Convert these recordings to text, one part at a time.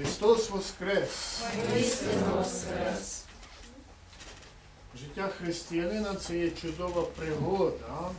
Христос Воскрес! Воскрес. Життя християнина це є чудова пригода.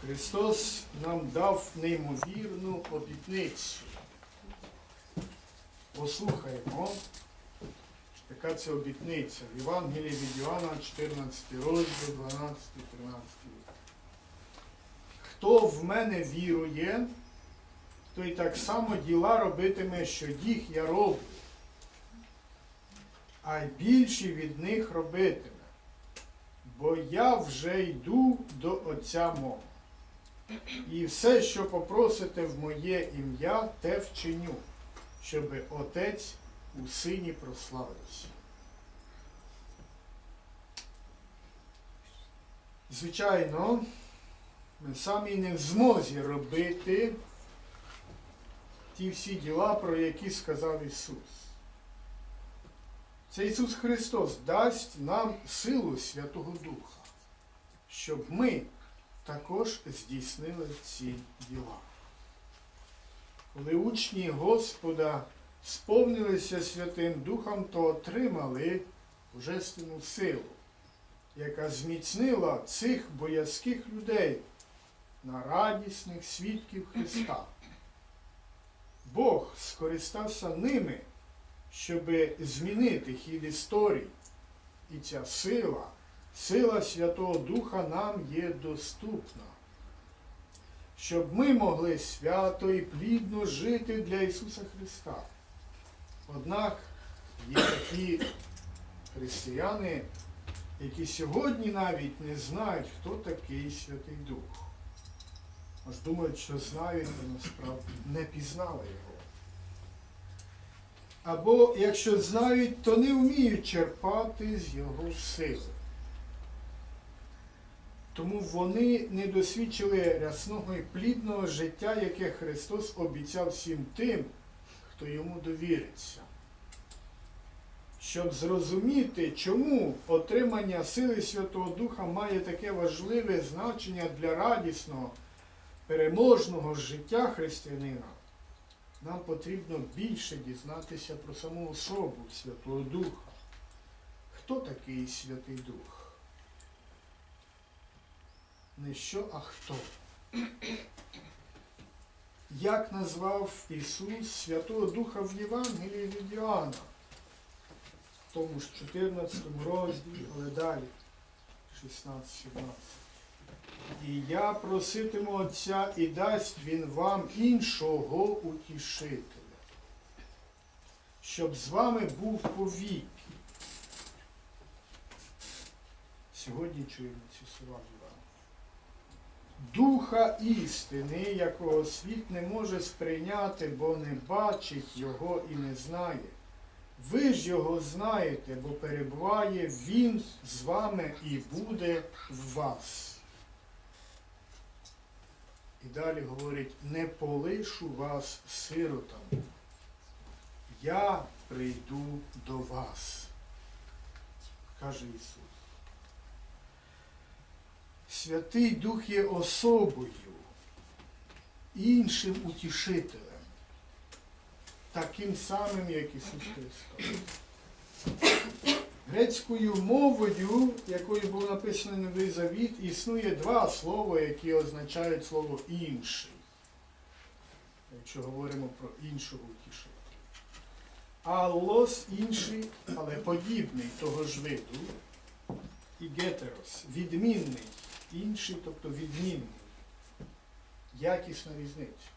Христос нам дав неймовірну обітницю. Послухаймо, яка це обітниця. В Євангелії від Іоанна, 14 розділ, 12, 13 вірш. Хто в мене вірує, той так само діла робитиме, що їх я роблю а й більші від них робитиме. Бо я вже йду до Отця мого. І все, що попросите в моє ім'я, те вчиню, щоб Отець у сині прославився. Звичайно, ми самі не в змозі робити ті всі діла, про які сказав Ісус. Це Ісус Христос дасть нам силу Святого Духа, щоб ми також здійснили ці діла. Коли учні Господа сповнилися Святим Духом, то отримали божественну силу, яка зміцнила цих боязких людей на радісних свідків Христа. Бог скористався ними щоб змінити хід історії. І ця сила, сила Святого Духа нам є доступна, щоб ми могли свято і плідно жити для Ісуса Христа. Однак є такі християни, які сьогодні навіть не знають, хто такий Святий Дух. Аж думають, що знають, а насправді не пізнали його. Або, якщо знають, то не вміють черпати з його сили. Тому вони не досвідчили рясного і плідного життя, яке Христос обіцяв всім тим, хто йому довіриться. Щоб зрозуміти, чому отримання сили Святого Духа має таке важливе значення для радісного, переможного життя християнина, нам потрібно більше дізнатися про саму особу Святого Духа. Хто такий Святий Дух? Не що, а хто? Як назвав Ісус Святого Духа в Євангелії від Іоанна? В тому ж 14 розділі, але далі, 16-17. І я проситиму Отця, і дасть Він вам іншого утішителя, щоб з вами був повіки. Сьогодні чуємо ці слова з. Духа істини, якого світ не може сприйняти, бо не бачить його і не знає. Ви ж його знаєте, бо перебуває Він з вами і буде в вас. І далі говорить, не полишу вас сиротами. Я прийду до вас, каже Ісус. Святий Дух є особою, іншим утішителем, таким самим, як Ісус Христос. Грецькою мовою, якою був написаний Новий Завіт, існує два слова, які означають слово інший. Якщо говоримо про іншого утішителя. Аллос інший, але подібний того ж виду. І гетерос відмінний, інший, тобто відмінний. Якісна різниця.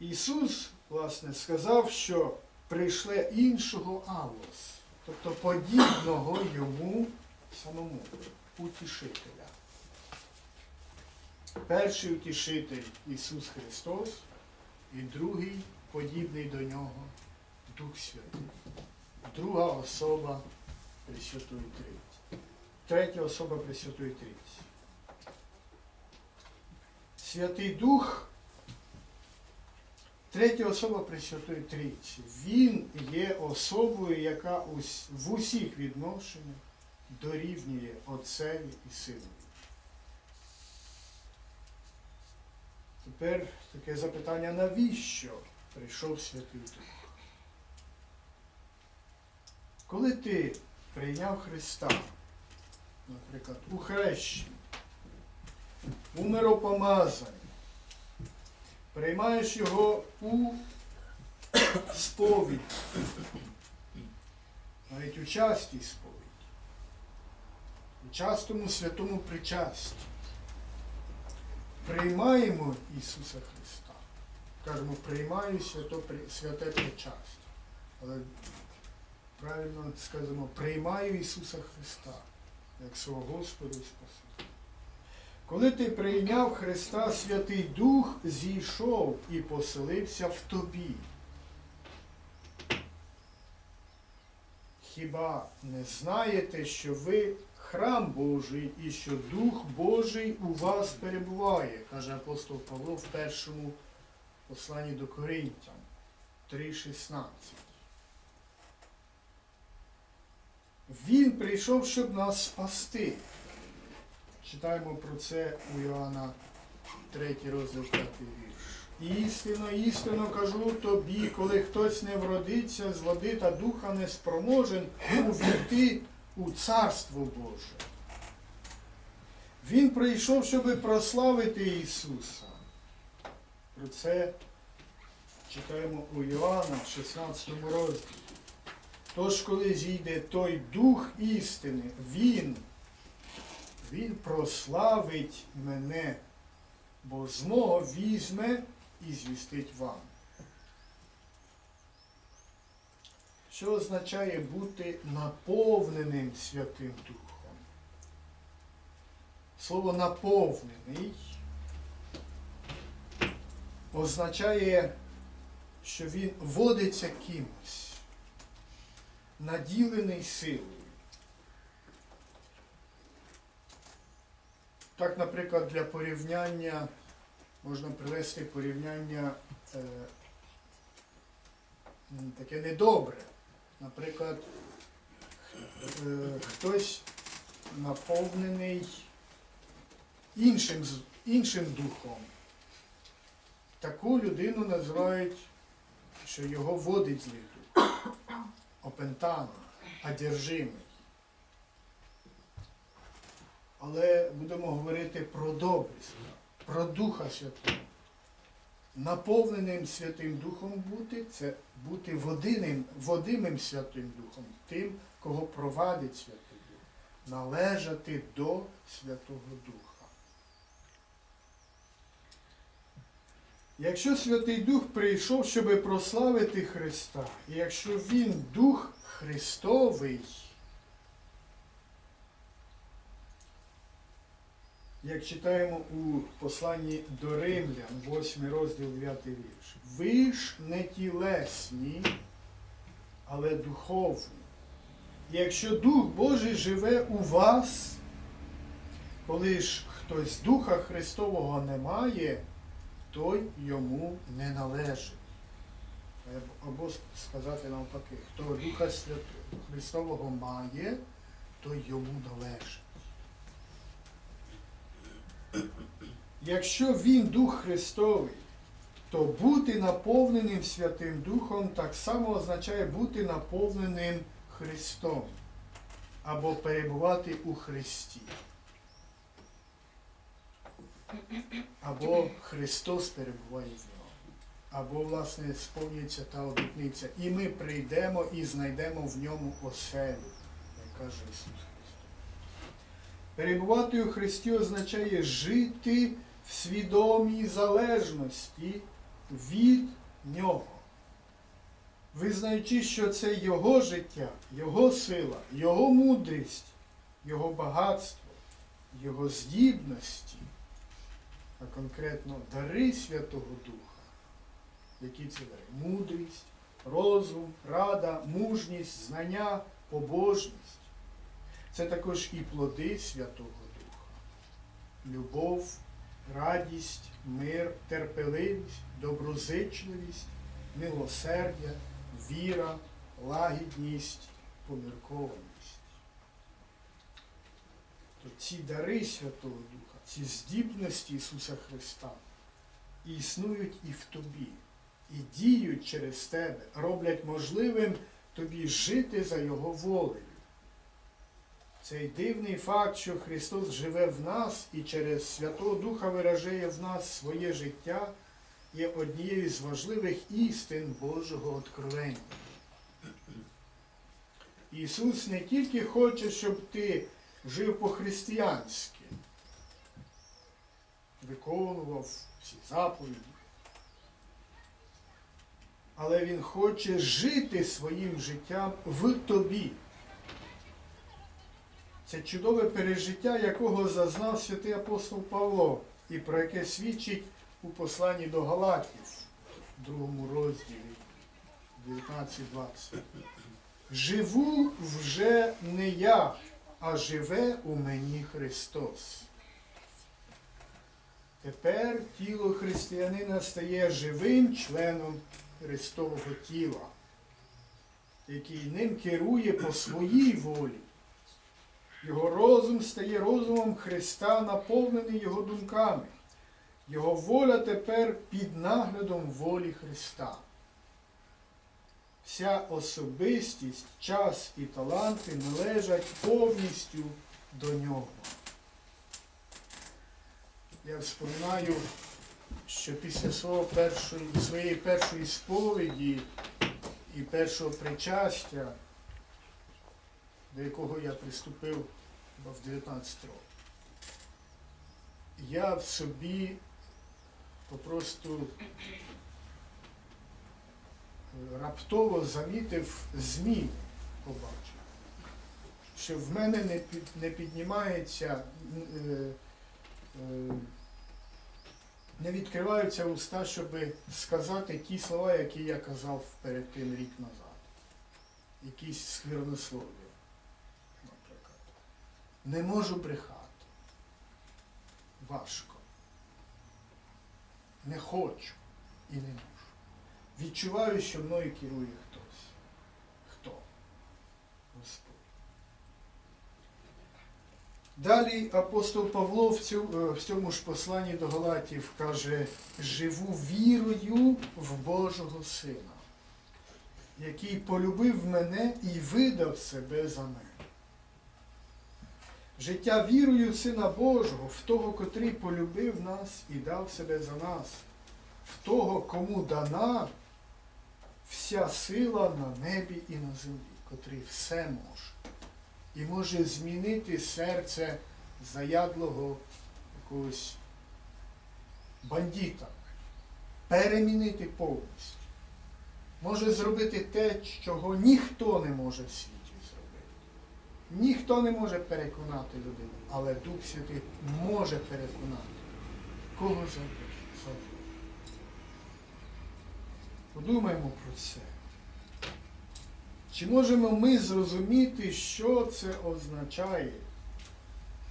Ісус, власне, сказав, що прийшле іншого Аллос, тобто подібного йому самому утішителя. Перший утішитель Ісус Христос і другий подібний до нього Дух Святий. Друга особа Пресвятої Трійці. Третя особа Пресвятої Трійці. Святий Дух Третя особа Пресвятої Трійці. Він є особою, яка в усіх відношеннях дорівнює Отцеві і Синові. Тепер таке запитання, навіщо прийшов Святий Дух. Коли ти прийняв Христа, наприклад, у хрещенні, у миропомазанні, приймаєш його у сповіді, навіть у частій сповіді, у частому святому причасті. Приймаємо Ісуса Христа. Кажемо, приймаю свято, святе причастя. Але правильно сказано, приймаю Ісуса Христа як свого Господа і Спасителя. Коли ти прийняв Христа, Святий Дух зійшов і поселився в тобі. Хіба не знаєте, що ви храм Божий і що Дух Божий у вас перебуває, каже апостол Павло в першому посланні до Коринтян 3.16. Він прийшов, щоб нас спасти. Читаємо про це у Іоанна 3 розділ 5 вірш. Істинно, істинно кажу тобі, коли хтось не вродиться з та духа не спроможен увійти у Царство Боже. Він прийшов, щоб прославити Ісуса. Про це читаємо у Іоанна в 16 розділі. Тож, коли зійде той Дух істини, Він, Він прославить мене, бо з мого візьме і звістить вам. Що означає бути наповненим Святим Духом? Слово наповнений означає, що він водиться кимось, наділений силою. Так, наприклад, для порівняння можна привести порівняння е, таке недобре. Наприклад, е, хтось наповнений іншим, іншим духом. Таку людину називають, що його водить злий дух. Опентаний, одержимий. Але будемо говорити про добрі справи, про Духа Святого. Наповненим Святим Духом бути це бути водиним, водимим Святим Духом, тим, кого провадить Святий Дух, належати до Святого Духа. Якщо Святий Дух прийшов, щоб прославити Христа, і якщо Він Дух Христовий, як читаємо у посланні до Римлян, 8 розділ 9 вірш. Ви ж не тілесні, але духовні. Якщо Дух Божий живе у вас, коли ж хтось Духа Христового не має, той йому не належить. Або сказати навпаки, хто Духа Христового має, той йому належить. Якщо він Дух Христовий, то бути наповненим Святим Духом так само означає бути наповненим Христом або перебувати у Христі. Або Христос перебуває в ньому. Або, власне, сповнюється та обітниця. І ми прийдемо і знайдемо в ньому оселю, як каже Ісус Христос. Перебувати у Христі означає жити в свідомій залежності від Нього. Визнаючи, що це Його життя, Його сила, Його мудрість, Його багатство, Його здібності, а конкретно дари Святого Духа. Які це дари? Мудрість, розум, рада, мужність, знання, побожність. Це також і плоди Святого Духа. Любов, радість, мир, терпеливість, доброзичливість, милосердя, віра, лагідність, поміркованість. То ці дари Святого Духа, ці здібності Ісуса Христа існують і в тобі. і діють через тебе, роблять можливим тобі жити за Його волею. Цей дивний факт, що Христос живе в нас і через Святого Духа виражає в нас своє життя, є однією з важливих істин Божого откровення. Ісус не тільки хоче, щоб ти жив по-християнськи, виконував всі заповіді, але Він хоче жити своїм життям в тобі. Це чудове пережиття, якого зазнав святий апостол Павло, і про яке свідчить у посланні до Галатів, в другому розділі 19-20. Живу вже не я, а живе у мені Христос. Тепер тіло християнина стає живим членом Христового тіла, який ним керує по своїй волі. Його розум стає розумом Христа, наповнений його думками. Його воля тепер під наглядом волі Христа. Вся особистість, час і таланти належать повністю до нього. Я вспоминаю, що після свого першої, своєї першої сповіді і першого причастя, до якого я приступив в 19 років, я в собі попросту е, раптово замітив зміни, побачив, що в мене не, під, не піднімається, е, е, не відкриваються уста, щоб сказати ті слова, які я казав перед тим рік назад. Якісь сквернослов'я, наприклад. Не можу брехати. Важко. Не хочу і не можу. Відчуваю, що мною керує хтось. Хто? Господь. Далі апостол Павло е, в цьому ж посланні до Галатів каже, живу вірою в Божого Сина, який полюбив мене і видав себе за мене. Життя вірою Сина Божого, в того, котрий полюбив нас і дав себе за нас, в того, кому дана вся сила на небі і на землі, котрий все може. І може змінити серце заядлого якогось бандита, перемінити повністю. Може зробити те, чого ніхто не може в світі зробити. Ніхто не може переконати людину, але Дух Святий може переконати. Кого завгодно. Подумаємо про це. Чи можемо ми зрозуміти, що це означає,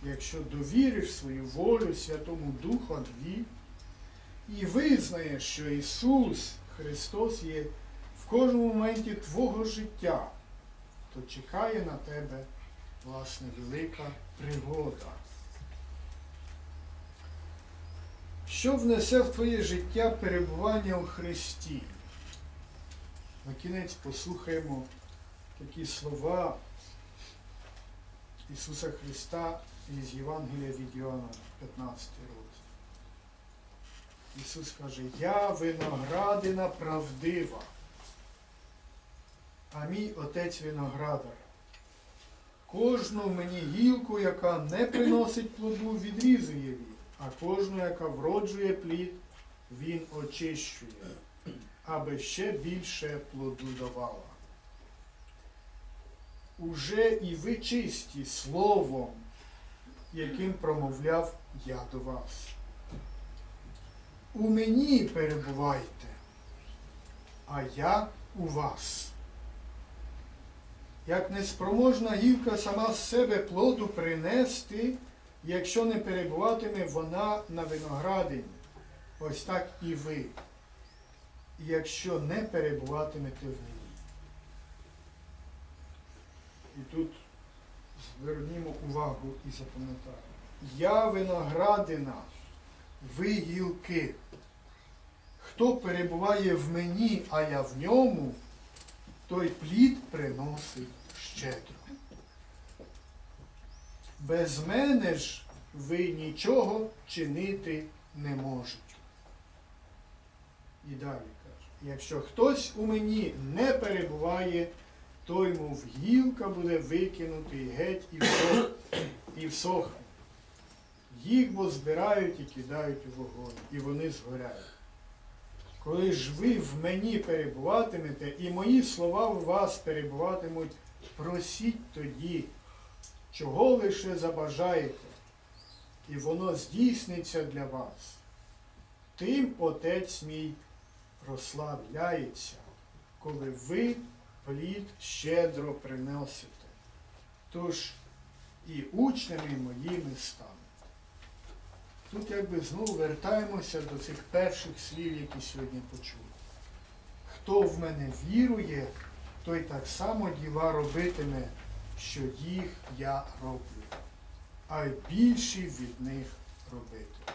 якщо довіриш свою волю Святому Духові і визнаєш, що Ісус Христос є в кожному моменті твого життя, то чекає на тебе, власне, велика пригода. Що внесе в твоє життя перебування у Христі? На кінець послухаємо такі слова Ісуса Христа із Євангелія від Йоанна, 15 розділ. Ісус каже, я виноградина правдива, а мій отець виноградар. Кожну мені гілку, яка не приносить плоду, відрізує він, а кожну, яка вроджує плід, він очищує, аби ще більше плоду давала. Уже і ви чисті словом, яким промовляв я до вас. У мені перебувайте, а я у вас. Як неспроможна гілка сама з себе плоду принести, якщо не перебуватиме вона на виноградині, ось так і ви, якщо не перебуватимете в ній. І тут звернімо увагу і запам'ятаємо. Я виноградина, ви гілки. Хто перебуває в мені, а я в ньому, той плід приносить щедро. Без мене ж ви нічого чинити не можете. І далі каже, якщо хтось у мені не перебуває, той мов гілка буде викинутий геть і всох, і всохне. Їх бо збирають і кидають у вогонь, і вони згоряють. Коли ж ви в мені перебуватимете, і мої слова у вас перебуватимуть, просіть тоді, чого лише забажаєте, і воно здійсниться для вас. Тим Отець мій прославляється, коли ви плід щедро приносите. Тож і учнями моїми станете. Тут якби знову вертаємося до цих перших слів, які сьогодні почули. Хто в мене вірує, той так само діла робитиме, що їх я роблю, а й більші від них робити.